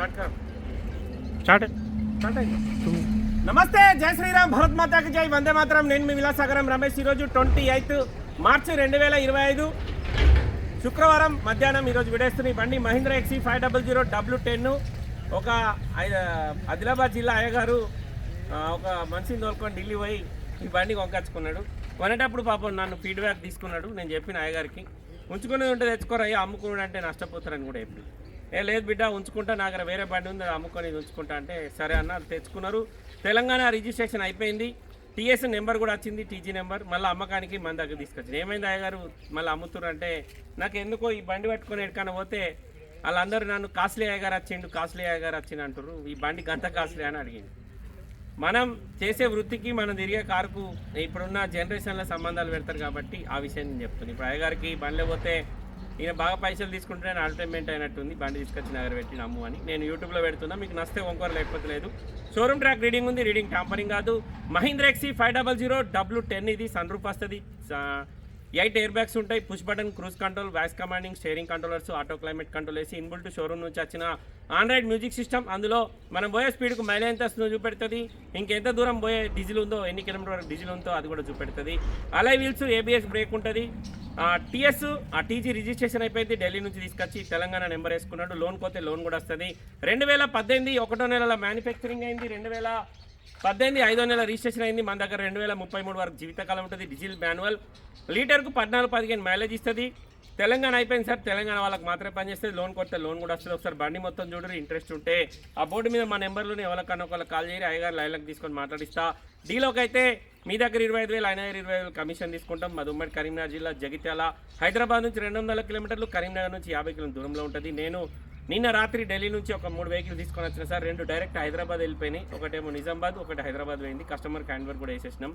Start నమస్తే జై శ్రీరామ్ భరత్ మాతాకి జై వందే మాత్రం నేను మీ విలాసాగరం రమేష్ ఈరోజు ట్వంటీ ఎయిత్ మార్చి రెండు వేల ఇరవై ఐదు శుక్రవారం మధ్యాహ్నం ఈరోజు విడేస్తున్న ఈ బండి Mahindra XUV five double zero W ten ఒక ఆదిలాబాద్ జిల్లా అయ్యగారు ఒక మనిషిని తోలుకొని ఢిల్లీ పోయి ఈ బండి కొనకచ్చుకున్నాడు. కొనేటప్పుడు పాపం నన్ను ఫీడ్బ్యాక్ తీసుకున్నాడు నేను చెప్పిన అయ్యగారికి. ఉంచుకునేది ఉంటే తెచ్చుకోరు అమ్ముకున్నాడు అంటే నష్టపోతారని కూడా చెప్పి. నేను లేదు బిడ్డ ఉంచుకుంటా నా దగ్గర వేరే బండి ఉంది అమ్ముకొని ఉంచుకుంటా అంటే సరే అన్న తెచ్చుకున్నారు. తెలంగాణ రిజిస్ట్రేషన్ అయిపోయింది. టీఎస్ నెంబర్ కూడా వచ్చింది టీజీ నెంబర్. మళ్ళీ అమ్మకానికి మన దగ్గర తీసుకొచ్చింది ఏమైంది అయ్యగారు మళ్ళీ అమ్ముతున్నారు అంటే నాకు ఎందుకో ఈ బండి పట్టుకొని ఎక్కడికైనా పోతే వాళ్ళందరూ నన్ను కాస్ట్లీ అయ్యగారు వచ్చిండు కాస్ట్లీ అయ్యగారు వచ్చిండు అంటారు ఈ బండికి అంత కాస్ట్లీ అని అడిగింది మనం చేసే వృత్తికి మనం తిరిగే కారుకు ఇప్పుడున్న జనరేషన్లో సంబంధాలు పెడతారు కాబట్టి ఆ విషయం నేను చెప్తున్నాను ఇప్పుడు అయ్యగారికి బండ్లు పోతే ఈయన బాగా పైసలు తీసుకుంటే అల్టైమెంట్ అయినట్టుంది. బండి తీసుకొచ్చి నగర పెట్టి నమ్ము అని. నేను యూట్యూబ్లో పెడుతున్నా. మీకు నస్తే వంకోరు లేకపోతే లేదు. షోరూమ్ ట్రాక్ రీడింగ్ ఉంది. రీడింగ్ టాంపరింగ్ కాదు. Mahindra ఎక్సీ five double zero W ten ఇది. సన్ రూప్ వస్తుంది ఎయిట్ ఎయిర్ బ్యాగ్స్ ఉంటాయి. Push button cruise control voice commanding steering controllers auto climate control వేసి ఇన్బుల్ట్ షోరూమ్ నుంచి వచ్చిన ఆండ్రాయిడ్ మ్యూజిక్ సిస్టమ్. అందులో మనం పోయే స్పీడ్కు మైలేజ్ ఎంత వస్తుందో చూపెడుతుంది. ఇంకెంత దూరం పోయే డీజిల్ ఉందో ఎన్ని కిలోమీటర్ వరకు డీజిల్ ఉందో అది కూడా చూపెడుతుంది. అలై వీల్స్ ఏబిఎస్ బ్రేక్ ఉంటుంది. టీఎస్ ఆ టీజీ రిజిస్ట్రేషన్ అయిపోయింది. ఢిల్లీ నుంచి తీసుకొచ్చి తెలంగాణ నెంబర్ వేసుకున్నాడు. లోన్ పోతే లోన్ కూడా వస్తుంది. రెండు వేల పద్దెనిమిది ఒకటో నెలల మ్యానుఫ్యాక్చరింగ్ అయింది. రెండు వేల పద్దెనిమిది ఐదో నెల రిజిస్ట్రేషన్ అయింది. మన దగ్గర రెండు వేల ముప్పై మూడు వరకు జీవితకాలం ఉంటుంది. Diesel manual. లీటర్కు పద్నాలుగు పదిహేను మైలేజ్ ఇస్తుంది. తెలంగాణ అయిపోయింది సార్. తెలంగాణ వాళ్ళకి మాత్రమే పనిచేస్తుంది లోన్ కొడితే లోన్ కూడా వస్తుంది. ఒకసారి బండి మొత్తం చూడరు ఇంట్రెస్ట్ ఉంటే ఆ బోర్డు మీద మా నెంబర్లోనే ఎవరికన్నా ఒకళ్ళు కాల్ చేయరు అయ్యగారు లైన్లకు తీసుకొని మాట్లాడిస్తా. డీలోకి అయితే మీ దగ్గర ఇరవై ఐదు వేలు ఆయన దగ్గర ఇరవై వేలు కమిషన్ తీసుకుంటాం. మా ఉమ్మడి కరీంనగర్ జిల్లా జగిత్యాల. హైదరాబాద్ నుంచి రెండు వందల కిలోమీటర్లు కరీంనగర్ నుంచి యాభై కిలోమీటర్ దూరంలో ఉంటుంది. నేను నిన్న రాత్రి ఢిల్లీ నుంచి ఒక మూడు వెహికల్ తీసుకొని వచ్చిన సార్ రెండు డైరెక్ట్ హైదరాబాద్ వెళ్ళిపోయినాయి. ఒకటేమో నిజామాబాద్ ఒకటి హైదరాబాద్ పోయింది. కస్టమర్ హ్యాండ్ వర్క్ కూడా వేసేసినాం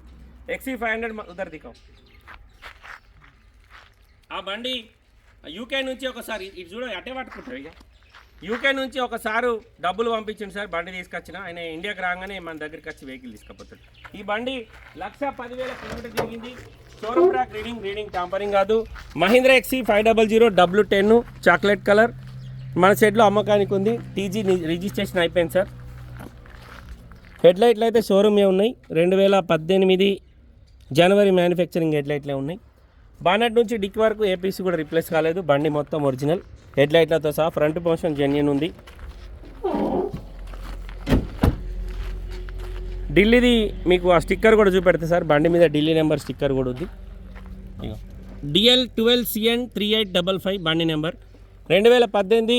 ఎక్సీ ఫైవ్ హండ్రెడ్ ఉదర్ దికాం. ఆ బండి యూకే నుంచి ఒకసారి ఇటు చూడ అట్టే పట్టుకుంటారు ఇక. యూకే నుంచి ఒకసారి డబ్బులు పంపించింది సార్ బండి తీసుకొచ్చిన. ఆయన ఇండియాకి రాగానే మన దగ్గరికి వచ్చి వెహికల్ తీసుకుపోతాడు. ఈ బండి లక్ష పదివేల కిలోమీటర్ తిరిగింది. Showroom track reading reading tampering కాదు. Mahindra XUV five double zero W ten chocolate colour. మన సెట్లో అమ్మకానికి ఉంది. టీజీ రిజిస్ట్రేషన్ అయిపోయింది సార్. హెడ్ లైట్లు అయితే షోరూమే ఉన్నాయి. రెండు వేల పద్దెనిమిది జనవరి మ్యానుఫ్యాక్చరింగ్ హెడ్ లైట్లే ఉన్నాయి. బానట్ నుంచి డిక్ వరకు ఏపీసీ కూడా రిప్లేస్ కాలేదు. బండి మొత్తం ఒరిజినల్. హెడ్ లైట్లతో సహా ఫ్రంట్ పోర్షన్ జెన్యున్ ఉంది. ఢిల్లీది మీకు ఆ స్టిక్కర్ కూడా చూపెడతా సార్. బండి మీద ఢిల్లీ నెంబర్ స్టిక్కర్ కూడా ఉంది. DL twelve CN three eight double five బండి నెంబర్. రెండు వేల పద్దెనిమిది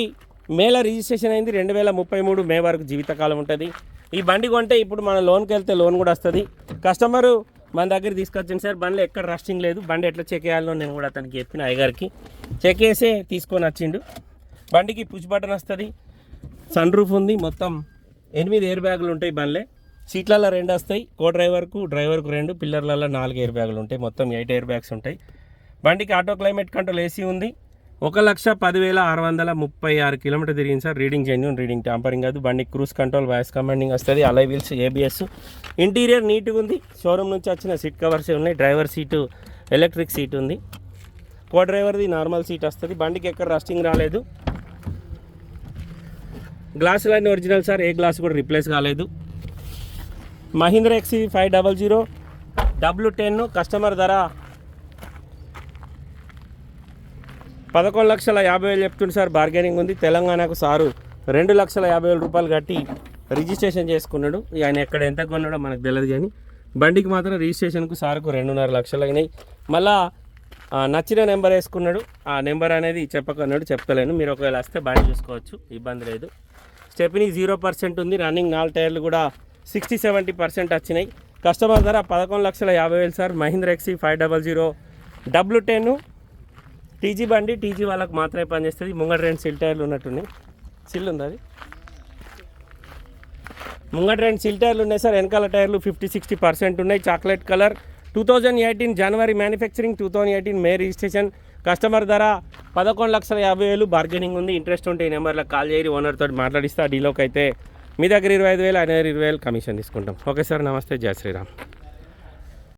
మేలో రిజిస్ట్రేషన్ అయింది రెండు వేల ముప్పై మూడు మే వరకు జీవితకాలం ఉంటుంది. ఈ బండి కొంటే ఇప్పుడు మన లోన్కి వెళ్తే లోన్ కూడా వస్తుంది. కస్టమరు మన దగ్గర తీసుకొచ్చింది సార్ బండిలో ఎక్కడ రస్టింగ్ లేదు బండి ఎట్లా చెక్ చేయాలో నేను కూడా అతనికి చెప్పిన అయ్యగారికి. చెక్ చేసే తీసుకొని వచ్చిండు. బండికి పుష్ బటన్ వస్తుంది సన్ రూఫ్ ఉంది మొత్తం ఎనిమిది ఎయిర్ బ్యాగులు ఉంటాయి బండ్లే. సీట్లలో రెండు వస్తాయి కో డ్రైవర్కు డ్రైవర్కు రెండు పిల్లర్లలో నాలుగు ఎయిర్ బ్యాగులు ఉంటాయి మొత్తం ఎయిట్ ఎయిర్ బ్యాగ్స్ ఉంటాయి. బండికి ఆటో క్లైమేట్ కంట్రోల్ ఏసీ ఉంది. ఒక లక్ష పదివేల ఆరు వందల ముప్పై ఆరు కిలోమీటర్ తిరిగింది sir. Reading genuine reading tampering కాదు. బండి క్రూజ్ కంట్రోల్ వాయిస్ కమాండింగ్ వస్తుంది. అలై వీల్స్ ఏబిఎస్ ఇంటీరియర్ నీట్గా ఉంది. షోరూమ్ నుంచి వచ్చిన సీట్ కవర్స్ ఉన్నాయి? డ్రైవర్ సీటు ఎలక్ట్రిక్ సీట్ ఉంది. కో డ్రైవర్ది నార్మల్ సీట్ వస్తుంది. బండికి ఎక్కడ రస్టింగ్ రాలేదు. గ్లాసులన్నీ ఒరిజినల్ సార్. ఏ గ్లాస్ కూడా రిప్లేస్ కాలేదు. Mahindra XUV five double zero W ten customer ధర పదకొండు లక్షల యాభై వేలు చెప్తుంది సార్ బార్గెనింగ్ ఉంది. తెలంగాణకు సారు రెండు లక్షల యాభై వేల రూపాయలు కట్టి రిజిస్ట్రేషన్ చేసుకున్నాడు. ఆయన ఎక్కడ ఎంత కొన్నాడో మనకు తెలియదు కానీ బండికి మాత్రం రిజిస్ట్రేషన్కు సార్కు రెండున్నర లక్షలు అయినాయి. మళ్ళా నచ్చిన నెంబర్ వేసుకున్నాడు. ఆ నెంబర్ అనేది చెప్పకన్నాడు చెప్తలేను. మీరు ఒకవేళ వస్తే బండి చూసుకోవచ్చు ఇబ్బంది లేదు. స్టెప్ని జీరో పర్సెంట్ ఉంది. రన్నింగ్ నాలుగు టైర్లు కూడా సిక్స్టీ సెవెంటీ పర్సెంట్ వచ్చినాయి. కస్టమర్ ధర పదకొండు లక్షల యాభై వేలు sir. Mahindra XUV five double zero W ten TG బండి టీజీ వాళ్ళకి మాత్రమే పనిచేస్తుంది. ముంగట రెండు సిల్ టైర్లు ఉన్నట్టున్నాయి. సిల్ ఉంది అది? ముంగట రెండు సిల్ టైర్లు ఉన్నాయి సార్. వెనకాల టైర్లు ఫిఫ్టీ సిక్స్టీ పర్సెంట్ ఉన్నాయి. Chocolate colour. Two thousand eighteen January manufacturing two thousand eighteen May registration customer ధర పదకొండు లక్షల యాభై వేలు. బార్గెనింగ్ ఉంది. ఇంట్రెస్ట్ ఉంటే ఈ నెంబర్లో కాల్ చేయరు ఓనర్ తోటి మాట్లాడిస్తే. ఆ డీలోకి అయితే మీ దగ్గర ఇరవై ఐదు వేలు ఆయన ఇరవై వేలు కమిషన్ తీసుకుంటాం. ఓకే సార్ నమస్తే. జయ శ్రీరామ్.